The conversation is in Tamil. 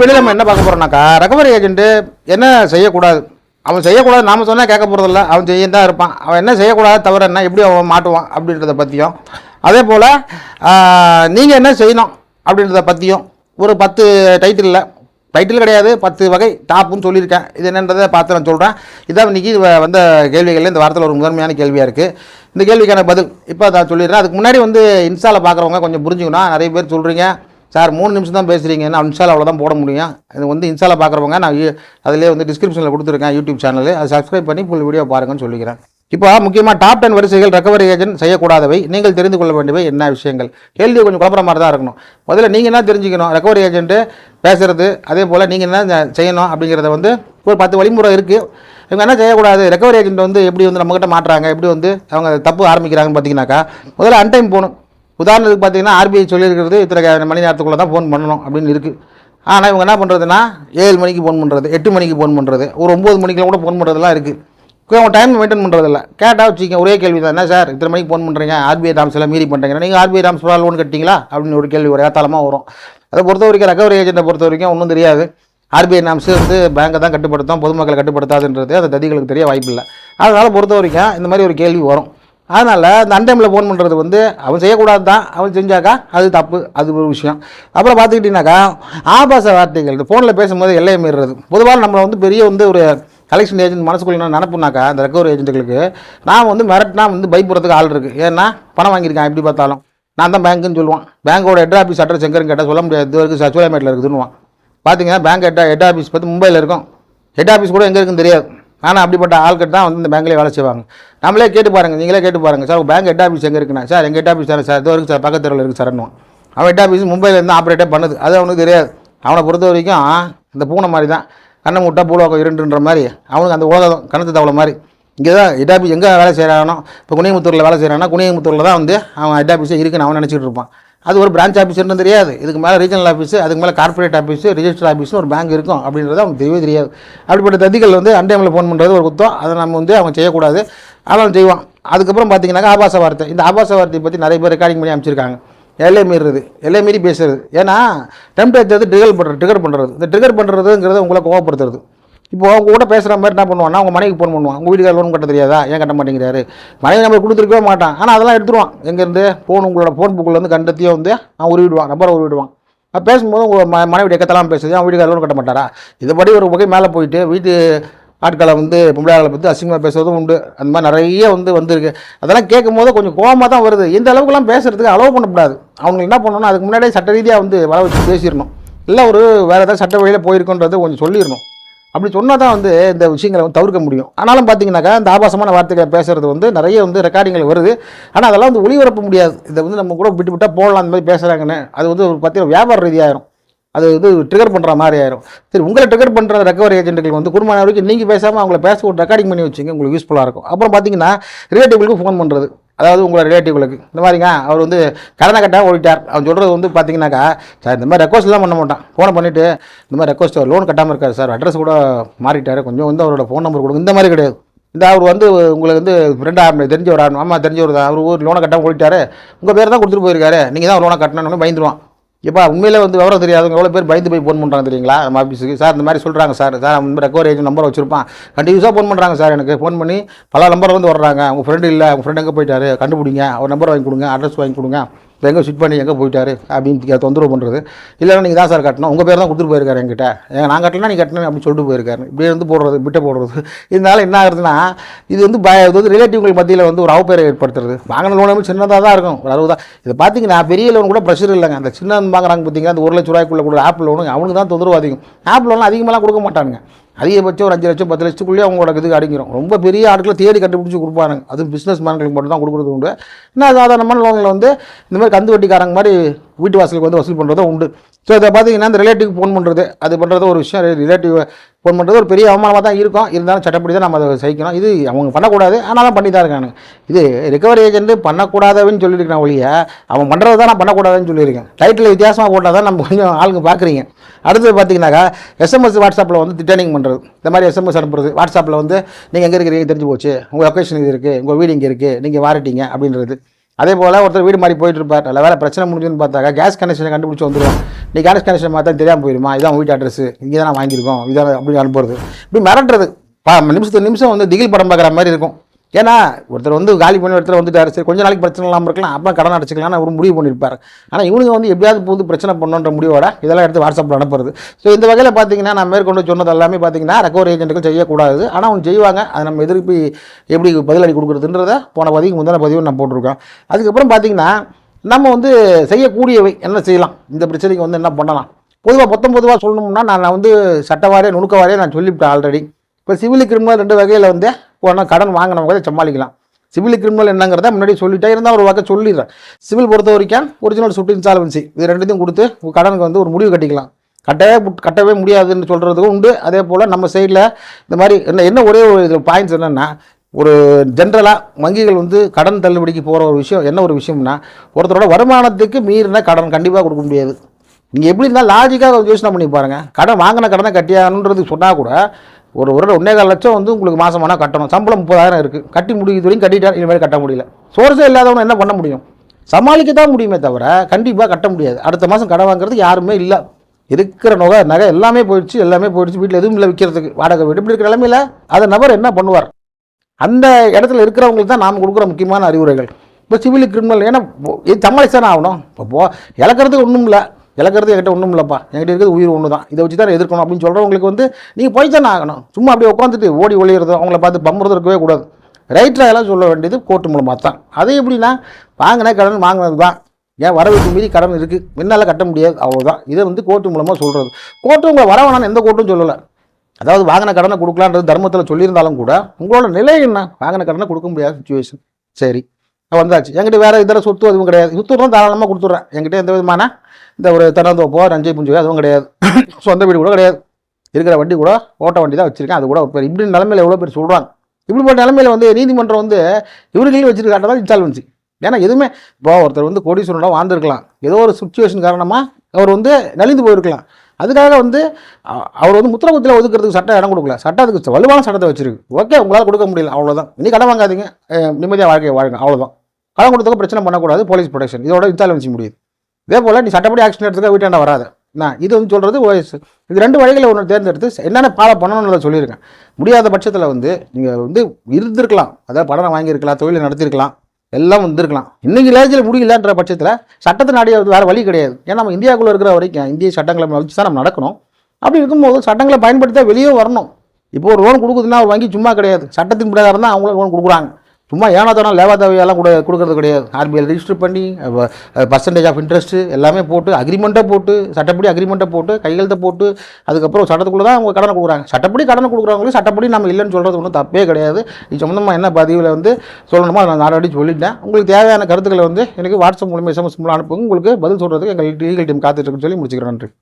வெளியில் நம்ம என்ன பார்க்க போகிறோம்னாக்கா ரெக்கவரி ஏஜென்ட்டு என்ன செய்யக்கூடாது? அவன் செய்யக்கூடாது நாம் சொன்னால் கேட்க போகிறதில்ல அவன் செய்ய தான் இருப்பான். அவன் என்ன செய்யக்கூடாது தவிர என்ன எப்படி அவன் மாட்டுவான் அப்படின்றத பற்றியும் அதே போல் நீங்கள் என்ன செய்யணும் அப்படின்றத பற்றியும் ஒரு பத்து டைட்டிலில் டைட்டில் கிடையாது பத்து வகை டாப்புன்னு சொல்லியிருக்கேன். இது என்னன்றதை பார்த்து நான் சொல்கிறேன் இதான் இன்றைக்கி வந்த கேள்விகளில் இந்த வாரத்தில் ஒரு முதன்மையான கேள்வியாக இருக்குது இந்த கேள்விக்கான பதில் இப்போ நான் சொல்லிடுறேன். அதுக்கு முன்னாடி வந்து இன்ஸ்டாவில் பார்க்குறவங்க கொஞ்சம் புரிஞ்சுக்கணும். நிறைய பேர் சொல்கிறீங்க சார் மூணு நிமிஷம் தான் பேசுகிறீங்க நான் இன்ஸ்டாவில் அவ்வளோ தான் போட முடியும்? இது வந்து இன்ஸ்டாவில் பார்க்குறவங்க நான் அதிலே வந்து டிஸ்கிரிப்ஷனில் கொடுத்துருக்கேன் யூடியூப் சேனல் அதை சப்ஸ்கிரைப் பண்ணி ஃபுல் வீடியோ பாருங்கன்னு சொல்லிக்கிறேன். இப்போ முக்கியமாக டாப் டென் வரிசைகள் ரெக்கவரி ஏஜென்ட் செய்யக்கூடாதவை. நீங்கள் தெரிந்து கொள்ள வேண்டியவை என்ன விஷயங்கள்? கேள்வி கொஞ்சம் குழப்பற மாதிரி தான் இருக்கணும். முதல்ல நீங்கள் என்ன தெரிஞ்சுக்கணும்? ரெக்கவரி ஏஜென்ட்டு பேசுறது அதே போல் நீங்கள் என்ன செய்யணும் அப்படிங்கிறத வந்து ஒரு பத்து வழிமுறை இருக்குது இவங்க என்ன செய்யக்கூடாது? ரெக்கவரி ஏஜென்ட் வந்து எப்படி வந்து நம்மகிட்ட மாட்டுறாங்க எப்படி வந்து அவங்க தப்பு ஆரம்பிக்கிறாங்கன்னு பார்த்தீங்கன்னாக்கா முதல்ல அன்டைம் போகணும். உதாரணத்துக்கு பார்த்தீங்கன்னா ஆர்பிஐ சொல்லியிருக்கிறது இத்தனை மணி நேரத்துக்குள்ளே தான் ஃபோன் பண்ணணும் அப்படின்னு இருக்குது ஆனால் இவங்க என்ன பண்ணுறதுன்னா ஏழு மணிக்கு ஃபோன் பண்ணுறது எட்டு மணிக்கு ஃபோன் பண்ணுறது ஒரு ஒம்பது மணிக்கெலாம் கூட ஃபோன் பண்ணுறதுலாம் இருக்குது அவங்க டைம் மெயின்டைன் பண்ணுறதில்ல கேட்டால் வச்சுக்க ஒரே கேள்வி தான் என்ன சார் இத்தனை மணிக்கு ஃபோன் பண்ணுறீங்க ஆர்பிஐ டாம்ஸ் எல்லாம் மீறி பண்ணுறீங்க நீங்கள் ஆர்பிஐ டாம்ஸ் லோன் கட்டிங்களா அப்படின்னு ஒரு கேள்வி ஒரு ஏத்தாளமாக வரும். அதை பொறுத்த வரைக்கும் ரெக்கவரி ஏஜென்ட்டை பொறுத்த வரைக்கும் ஒன்றும் தெரியாது. ஆர்பிஐ நாம்ஸ் வந்து பேங்கை தான் கட்டுப்படுத்தும் பொதுமக்களை கட்டுப்படுத்தாதுன்றது அந்த ததிகளுக்கு தெரிய வாய்ப்பில்லை. அதனால் பொறுத்த வரைக்கும் இந்த மாதிரி ஒரு கேள்வி வரும். அதனால் இந்த அன்டைமில் ஃபோன் பண்ணுறது வந்து அவன் செய்யக்கூடாது தான் அவன் செஞ்சாக்கா அது தப்பு அது ஒரு விஷயம். அப்புறம் பார்த்துக்கிட்டிங்கனாக்கா ஆபாச வார்த்தைகள் இந்த ஃபோனில் பேசும்போது எல்லையை மீறுறது. பொதுவாக நம்மளை வந்து பெரிய வந்து ஒரு கலெக்ஷன் ஏஜென்ட் மனசுக்குள்ள என்ன நினப்புனாக்கா அந்த ரெக்கவரி ஏஜென்ட்டுகளுக்கு நான் வந்து மிரட்டினா வந்து பயப்படுறதுக்கு ஆள் இருக்குது ஏன்னா பணம் வாங்கியிருக்கேன் எப்படி பார்த்தாலும். நான் தான் பேங்க்குன்னு சொல்லுவான். பேங்கோட ஹெட் ஆஃபீஸ் அட்ரஸ் எங்கேன்னு கேட்டால் சொல்ல முடியாது. இது வரைக்கும் சச்சுவலாமேட்டில் இருக்குதுன்னுவான். பார்த்தீங்கன்னா பேங்க் ஹெட் ஹெட் ஆஃபீஸ் பார்த்து மும்பையில் இருக்கும். ஹெட் ஆஃபீஸ் கூட எங்கே இருக்குன்னு தெரியாது. ஆனால் அப்படிப்பட்ட ஆள்கிட்ட தான் வந்து இந்த பேங்க்லேயே வேலை செய்வாங்க. நம்மளே கேட்டு பாருங்கள் நீங்களே கேட்டு பாருங்கள் சார் பேங்க் ஹெட் ஆஃபீஸ் எங்கே இருக்குண்ணா? சார் எங்கள் ஹெட் ஆஃபீஸ் சார் சார்? இது வரைக்கும் சார் பக்கத்து தெருவில் இருக்குது சார்னுவான் அவன் ஹெட் ஆஃபீஸ் மும்பையிலேருந்து ஆப்ரேட்டே பண்ணுது. அது அவனுக்கு தெரியாது. அவனை பொறுத்த வரைக்கும் இந்த பூனை மாதிரி தான். கண்ணை முட்டா பூலோகம் இருண்டுன்ற மாதிரி. அவனுக்கு அந்த உலகம் கணத்து தவளை மாதிரி. இங்கே தான் ஹெட் ஆஃபீஸ் எங்கே வேலை செய்கிறானோ இப்போ குனியமுத்தூரில் வேலை செய்கிறானா குனியமுத்தூரில் தான் வந்து அவன் ஹெட் ஆஃபீஸே இருக்குன்னு அவன் நினச்சிட்டு இருப்பான். அது ஒரு பிரான்ச் ஆஃபீஸ்னு தெரியாது. இதுக்கு மேலே ரீஜனல் ஆஃபீஸு அதுக்கு மேலே கார்ப்பரேட் ஆஃபீஸு ரிஜிஸ்டர் ஆஃபீஸ்னு ஒரு பேங்க் இருக்கும். அப்படின்றது அவங்க தெரியவே தெரியாது. அப்படிப்பட்ட ததிகள் வந்து அன்டைமில் ஃபோன் பண்ணுறது ஒரு குத்தம். அதை நம்ம வந்து அவன் செய்யக்கூடாது. ஆனால் செய்வான். அதுக்கப்புறம் பார்த்தீங்கன்னாக்கா ஆபாச வார்த்தை. இந்த ஆபாச வார்த்தையை பற்றி நிறைய பேர் ரெக்கார்டிங் பண்ணி அமைச்சிருக்காங்க எல்லை மீறுறது. எல்லை மீறி பேசுறது. ஏன்னா டெம்ப்ளேட் ட்ரிகர் பண்ணுறது ட்ரிகர் பண்ணுறது இந்த ட்ரிகர் பண்ணுறதுங்கிறத உங்களை கோவப்படுத்துறது. இப்போ அவங்க கூட பேசுகிற மாதிரி என்ன பண்ணுவான்னா அவங்க மனைவிக்கு ஃபோன் பண்ணுவான். உங்கள் வீட்டுக்கார லோன் கட்ட தெரியாதா? ஏன் கட்ட மாட்டேங்கிறாரு? மனைவி நம்பர் கொடுத்துருக்கவே மாட்டான். ஆனால் அதெல்லாம் எடுத்துருவான். எங்கேருந்து? ஃபோன் உங்களோட ஃபோன் புக்கில் வந்து கண்டத்தையும் வந்து அவன் உருவிடுவான். நம்பரை உருவிடுவான். அப்போ பேசும்போது உங்கள் ம மனைவி எக்கத்தெல்லாம் பேசுது. அவன் வீட்டுக்கார லோன் கட்ட மாட்டாரா? இதுபடி ஒரு வகை மேலே போயிட்டு வீட்டு ஆட்களை வந்து பொம்பளை பற்றி அசிங்கமாக பேசுவதும் உண்டு. அந்த மாதிரி நிறைய வந்து வந்திருக்கு. அதெல்லாம் கேட்கும் போது கொஞ்சம் கோவமாக தான் வருது. இந்த அளவுக்குலாம் பேசுறதுக்கு அலோவ் பண்ணக்கூடாது. அவங்க என்ன பண்ணணும்னா அதுக்கு முன்னாடியே சட்ட ரீதியாக வந்து வர வச்சு பேசிடணும். இல்லை ஒரு வேறு ஏதாவது சட்ட வழியில் போயிருக்கோன்றது கொஞ்சம் சொல்லிடணும். அப்படி சொன்னால் தான் வந்து இந்த விஷயங்களை வந்து தவிர்க்க முடியும். ஆனாலும் பார்த்தீங்கன்னாக்கா இந்த ஆபாசமான வார்த்தைகளை பேசுறது வந்து நிறைய வந்து ரெக்கார்டிங்கள் வருது. ஆனால் அதெல்லாம் வந்து ஒளிபரப்ப முடியாது. இதை வந்து நம்ம கூட விட்டு விட்டால் போடலாம் அந்த மாதிரி பேசுகிறாங்கன்னு அது வந்து ஒரு பார்த்தீங்கன்னா வியாபார ரீதியாயிரும். அது வந்து ட்ரிகர் பண்ணுற மாதிரி ஆயிரும். சரி உங்களை ட்ரிகர் பண்ணுற ரெக்கவரி ஏஜென்ட்டுகள் வந்து குடும்ப வரைக்கும் நீங்கள் பேசாமல் அவங்கள பேச ஒரு ரெக்கார்டிங் பண்ணி வச்சுங்க உங்களுக்கு யூஸ்ஃபுல்லாக இருக்கும். அப்புறம் பார்த்தீங்கன்னா ரிலேட்டிவ்களுக்கு ஃபோன் பண்ணுறது அதாவது உங்களோட ரிலேட்டிவ்களுக்கு இந்த மாதிரிங்க அவர் வந்து கடனை கட்டாக ஓடிட்டார். அவன் சொல்கிறது வந்து பார்த்தீங்கன்னாக்கா சார் இந்த மாதிரி ரெக்வஸ்ட்லாம் பண்ண மாட்டான். ஃபோனை பண்ணிவிட்டு இந்த மாதிரி ரெக்வஸ்ட் லோன் கட்டாமல் இருக்கார் சார். அட்ரஸ் கூட மாறிட்டார். கொஞ்சம் வந்து அவரோட ஃபோன் நம்பர் கொடுங்க. இந்த மாதிரி கிடையாது. இந்த அவர் வந்து உங்களுக்கு வந்து ஃப்ரெண்டாக தெரிஞ்ச ஒரு ஆரம்பி ஆமாம் தெரிஞ்சவர் தான் அவர் ஊர் லோனை கட்டாமல் ஓடிட்டார். உங்கள் பேர் தான் கொடுத்துட்டு போயிருக்காரு. நீங்கள் தான் லோனை கட்டணும்னு பயந்துருவான். இப்போ உண்மையிலே வந்து விவரம் தெரியாதவங்க எவ்வளோ பேர் பயந்து போய் ஃபோன் பண்ணுறாங்க தெரியுங்களா? நம்ம ஆஃபீஸுக்கு சார் இந்த மாதிரி சொல்கிறாங்க சார். சார் இந்த ரெக்கவரி ஏஜென்ட் நம்பர் வச்சுருப்பான். கண்டினியூஸாக ஃபோன் பண்ணுறாங்க சார் எனக்கு. ஃபோன் பண்ணி பல நம்பர் வந்து வர்றாங்க. உங்கள் ஃப்ரெண்டு இல்லை உங்கள் ஃப்ரெண்ட் எங்கே போயிட்டாரு? கண்டுபிடிங்க. அவர் நம்பர் வாங்கி கொடுங்க அட்ரஸ் வாங்கி கொடுங்க. எங்கே ஷிட் பண்ணி எங்கே போயிட்டாரு அப்படின்னு தொந்தரவு பண்ணுறது இல்லைன்னா நீங்கள் தான் சார் கட்டணும். உங்கள் பேர் தான் கொடுத்துட்டு போயிருக்காரு என்கிட்ட. ஏங்க நான் கட்டலாம் நீ கட்டணும் அப்படின்னு சொல்லிட்டு போயிருக்காரு. இப்படி வந்து போடுறது பிட்ட போடுறது. இதனால் என்ன ஆகுதுன்னா இது வந்து பய இது வந்து ரிலேட்டிவ்கள் மத்தியில் வந்து ஒரு அவப்பேரை ஏற்படுத்துறது. வாங்கின லோன் சின்னதாக தான் இருக்கும். ஒரு அறுபதா இதை பார்த்தீங்கன்னா பெரிய லோன் கூட ப்ரெஷர் இல்லைங்க. அந்த சின்ன வாங்குறாங்க பார்த்தீங்கன்னா அந்த ஒரு லட்ச ரூபாய்க்குள்ள கூட ஆப் லோனு அவனுக்கு தான் தொந்தரவு அதிகம். ஆப் லோன்லாம் அதிகமாகலாம் கொடுக்க மாட்டானுங்க. அதிகபட்சம் ஒரு அஞ்சு லட்சம் பத்து லட்சத்துக்குள்ளேயே அவங்களோட இதுக்கு அடிக்கிறோம் ரொம்ப பெரிய ஆட்களை தேடி கண்டுபிடிச்சி கொடுப்பாங்க அது பிஸ்னஸ் மேன்களுக்கு மட்டும் தான் கொடுக்குறது உண்டு இன்னும் சாதாரணமான லோனில் வந்து இந்த மாதிரி கந்து வட்டிக்காரங்க மாதிரி வீட்டு வாசலுக்கு வந்து வசூல் பண்ணுறதும் உண்டு. ஸோ இதை பார்த்தீங்கன்னா இந்த ரிலேட்டிவ் ஃபோன் பண்ணுறது அது பண்ணுறது ஒரு விஷயம். ரிலேட்டிவ் ஃபோன் பண்ணுறது ஒரு பெரிய அவமானமாக தான் இருக்கும். இருந்தாலும் சட்டப்படி தான் நம்ம அதை சகிக்கணும். இது அவங்க பண்ணக்கூடாது. ஆனாலும் பண்ணி தான் இருக்காங்க. இது ரிகவரி ஏஜென்ட் பண்ணக்கூடாதுன்னு சொல்லியிருக்கேன் ஒழிய அவன் பண்ணுறது தான் நான் பண்ணக்கூடாதுன்னு சொல்லியிருக்கேன். டைட்டில் வித்தியாசமாக போட்டால் தான் நம்ம கொஞ்சம் ஆளுங்க பார்க்குறீங்க. அடுத்தது பார்த்தீங்கன்னாக்கா எஸ்எம்எஸ் வாட்ஸ்அப்பில் வந்து திட்டனிங் பண்ணுறது இந்த மாதிரி எஸ்எம்எஸ் அனுப்புறது. வாட்ஸ்அப்பில் வந்து நீங்கள் எங்கே இருக்கிறீங்க தெரிஞ்சு போச்சு. உங்கள் லொக்கேஷன் இது இருக்குது உங்கள் வீடு இங்கே இருக்குது நீங்கள் வாரட்டீங்க அப்படின்றது. அதே போல் ஒருத்தர் வீடு மாதிரி போயிட்டு இருப்பார். நல்ல வேலை பிரச்சனை முடிஞ்சுன்னு பார்த்தாக்கா கேஸ் கனெக்ஷனை கண்டுபிடிச்சி வந்துருவான் நீ கேஷ் கனெக்ஷன் மாற்றா தெரியாமல் போயிருமா? இதான் வீட்டு அட்ரஸ் இங்கே தான் வாங்கியிருக்கோம். இதான் அப்படி அனுப்புறது. இப்படி மிரட்டுறது. பா நிமிஷத்துக்கு நிமிஷம் வந்து திகில் படம் பார்க்குற மாதிரி இருக்கும். ஏன்னா ஒருத்தர் வந்து காலி பண்ணி ஒருத்தர் வந்துட்டாரு. சரி கொஞ்ச நாளைக்கு பிரச்சனை இல்லாமல் இருக்கலாம். அப்புறம் கடன் அடைச்சிக்கலாம்னு ஒரு முடிவு பண்ணியிருப்பார். ஆனால் இவனுங்க வந்து எப்படியாவது புது பிரச்சனை பண்ணுன்ற முடிவோட இதெல்லாம் எடுத்து வாட்ஸ்அப்பில் அனுப்புறது. ஸோ இந்த வகையில் பார்த்தீங்கன்னா நான் மேற்கொண்டு சொன்னது எல்லாமே பார்த்தீங்கன்னா ரெக்கவரி ஏஜென்ட்டுகள் செய்யக்கூடாது. ஆனால் அவங்க செய்வாங்க. அதை நம்ம எதிர்ப்பு எப்படி பதிலடி கொடுக்குறதுன்றத போன பதிவு முந்தின பதிவு நான் போட்டிருக்கோம் அதுக்கப்புறம் பார்த்தீங்கன்னா நம்ம வந்து செய்யக்கூடியவை என்ன செய்யலாம்? இந்த பிரச்சனைக்கு வந்து என்ன பண்ணலாம்? பொதுவாக மொத்தம் பொதுவாக சொல்லணும்னா நான் வந்து சட்டவாரியாக நுணுக்கவாரியாக நான் சொல்லிவிட்டேன் ஆல்ரெடி இப்போ சிவில் கிரிமினல் ரெண்டு வகையில் வந்து போனால் கடன் வாங்கினவங்க அதை சமாளிக்கலாம். சிவில் கிரிமினல் என்னங்கிறத முன்னாடி சொல்லிட்டே இருந்தால் ஒரு வகை சொல்லிடுறேன். சிவில் பொறுத்த வரைக்கும் ஒரிஜினல் சுட்டு இன்சால்வன்சி இது ரெண்டுத்தையும் கொடுத்து கடனுக்கு வந்து ஒரு முடிவு கட்டிக்கலாம். கட்டவே கட்டவே முடியாதுன்னு சொல்கிறதுக்கும் உண்டு. அதே போல் நம்ம சைடில் இந்த மாதிரி என்ன என்ன ஒரே ஒரு இது பாயிண்ட்ஸ் என்னென்னா ஒரு ஜென்ரலாக வங்கிகள் வந்து கடன் தள்ளுபடிக்கு போகிற ஒரு விஷயம் என்ன ஒரு விஷயம்னா ஒருத்தரோட வருமானத்துக்கு மீறினா கடன் கண்டிப்பாக கொடுக்க முடியாது. நீங்கள் எப்படி இருந்தால் லாஜிக்காக யோசனை பண்ணி பாருங்கள் கடன் வாங்கின கடனை கட்டியானுன்றது சொன்னால் கூட ஒரு ஒரு ஒன்றே கால் லட்சம் வந்து உங்களுக்கு மாதமானால் கட்டணும். சம்பளம் முப்பதாயிரம் இருக்குது கட்டி முடிக்கிறது வரைக்கும் கட்டிட்டார் இனிமேல் கட்ட முடியல. சோர்ஸே இல்லாதவங்க என்ன பண்ண முடியும்? சமாளிக்க தான் முடியுமே தவிர கண்டிப்பாக கட்ட முடியாது. அடுத்த மாதம் கடன் வாங்குறது யாருமே இல்லை. இருக்கிற நகை நகை எல்லாமே போயிடுச்சு எல்லாமே போயிடுச்சு. வீட்டில் எதுவும் இல்லை விற்கிறதுக்கு வாடகை வீடு இப்படி இருக்கிற நிலமையில் அந்த நபர் என்ன பண்ணுவார்? அந்த இடத்துல இருக்கிறவங்களுக்கு தான் நாம் கொடுக்குற முக்கியமான அறிவுரைகள். இப்போ சிவில் கிரிமினல் ஏன்னா போ- இது சமாளிச்சு ஆகணும். இப்போ போ இழக்கிறதுக்கு ஒன்றும் இல்லை. இழக்கிறது என்கிட்ட ஒன்றும் இல்லைப்பா. என்கிட்ட இருக்கிறது உயிர் ஒன்று தான். இதை வச்சு தான் எதிர்க்கணும் அப்படின்னு சொல்கிறவங்களுக்கு வந்து நீங்கள் போய் தானே ஆகணும். சும்மா அப்படியே உட்காந்துட்டு ஓடி ஒளியிறதோ அவங்கள பார்த்து பம்புறது இருக்கவே கூடாது. ரைட்டில் அதெல்லாம் சொல்ல வேண்டியது கோர்ட்டு மூலமாக தான். அது எப்படின்னா வாங்கின கடன் வாங்கினது தான். ஏன் வரவுக்கு மீறி கடன் இருக்குது முன்னால் கட்ட முடியாது. அவ்வளோதான் இதை வந்து கோர்ட்டு மூலமாக சொல்கிறது கோர்ட்டு உங்களை வர வேணாம்னு எந்த கோர்ட்டும் சொல்லலை. அதாவது வாகன கடனை கொடுக்கலான்றது தர்மத்தில் சொல்லியிருந்தாலும் கூட உங்களோட நிலை என்ன? வாகன கடனை கொடுக்க முடியாத சுச்சுவேஷன் சரி. வந்தாச்சு. என்கிட்ட வேறு இதர சொத்து அதுவும் கிடையாது. சொத்து தான் தாராளமாக கொடுத்துட்றேன். என்கிட்ட எந்த விதமான இந்த ஒரு தென்னந்தோப்போ ரஞ்சை புஞ்சோ அதுவும் கிடையாது. சொந்த வீடு கூட கிடையாது. இருக்கிற வண்டி கூட ஓட்ட வண்டி தான் வச்சுருக்கேன். அது கூட ஒரு பேர் இப்படி நிலமையில எவ்வளோ பேர் சொல்கிறாங்க இப்படிப்பட்ட நிலமையில வந்து நீதிமன்றம் வந்து இவர்களையும் வச்சிருக்காட்டதான் இன்சால்வன்சி ஏன்னா எதுவுமே இப்போ ஒருத்தர் வந்து கோடீஸ்வரனோட வாழ்ந்துருக்கலாம். ஏதோ ஒரு சுச்சுவேஷன் காரணமாக அவர் வந்து நலிந்து போயிருக்கலாம். அதுக்காக வந்து அவர் வந்து முத்திரகுத்தில் ஒதுக்கிறதுக்கு சட்டம் இடம் கொடுக்கல. சட்டம் அதுக்கு வலுவான சட்டத்தை வச்சிருக்கு. ஓகே உங்களால் கொடுக்க முடியல. அவ்வளோதான் இனி கடன் வாங்காதீங்க. நிம்மதியாக வாழ்க்கையை வாழுங்க. அவ்வளோதான் கடன் கொடுத்தக்க பிரச்சனை பண்ணக்கூடாது. போலீஸ் ப்ரொடெக்ஷன் இதோட இன்சால்வன்சி முடியுது. இதே போல் நீ சட்டப்படி ஆக்ஷன் எடுத்துக்க வீட்டாண்ட வராது. நான் இது வந்து சொல்கிறது ஓஎஸ் இது ரெண்டு வழிகளை ஒன்று தேர்ந்தெடுத்து என்னென்ன பாலை பண்ணணும்னு சொல்லியிருக்கேன். முடியாத பட்சத்தில் வந்து நீங்கள் வந்து இருந்திருக்கலாம். அதாவது படம் வாங்கியிருக்கலாம் தொழிலை நடத்தியிருக்கலாம். எல்லாம் வந்திருக்கலாம். இன்னைக்கு லேஜில் முடியலன்ற பட்சத்தில் சட்டத்தை நாடிய வேறு வழி கிடையாது. ஏன்னா நம்ம இந்தியாவுக்குள்ளே இருக்கிற வரைக்கும் இந்திய சட்டங்களை வச்சு தான் நம்ம நடக்கணும். அப்படி இருக்கும்போது சட்டங்களை பயன்படுத்த வெளியே வரணும். இப்போ ஒரு லோன் கொடுக்குதுன்னா வங்கி சும்மா கிடையாது. சட்டத்தின் பிரகாரம் தான் அவங்களும் லோன் கொடுக்குறாங்க. சும்மா ஏனாதானம் லேவாதாவையெல்லாம் கூட கொடுக்கறது கிடையாது. ஆர்பிஐ ரிஜிஸ்டர் பண்ணி பர்சன்டேஜ் ஆஃப் இன்ட்ரெஸ்ட்டு எல்லாமே போட்டு அக்ரிமெண்ட்டை போட்டு சட்டப்படி அக்ரிமெண்ட்டை போட்டு கையெழுத்தை போட்டு அதுக்கப்புறம் சட்டத்துக்குள்ளே தான் அவங்க கடனை கொடுக்குறாங்க. சட்டப்படி கடனை கொடுக்குறவங்களுக்கு சட்டப்படி நம்ம இல்லைன்னு சொல்கிறது ஒன்றும் தப்பே கிடையாது. இது சம்மந்தமாக என்ன பதிவில் வந்து சொல்லணுமோ நான் ஆல்ரெடி சொல்லிட்டேன். உங்களுக்கு தேவையான கருத்துக்களை வந்து எனக்கு வாட்ஸ்அப் மூலமாக எஸ்எம்எஸ் மூலம் அனுப்புங்க. உங்களுக்கு பதில் சொல்கிறதுக்கு எங்கள் லீகல் டீம் காத்துட்டு இருக்குன்னு சொல்லி முடிச்சுக்கிறேன். நன்றி.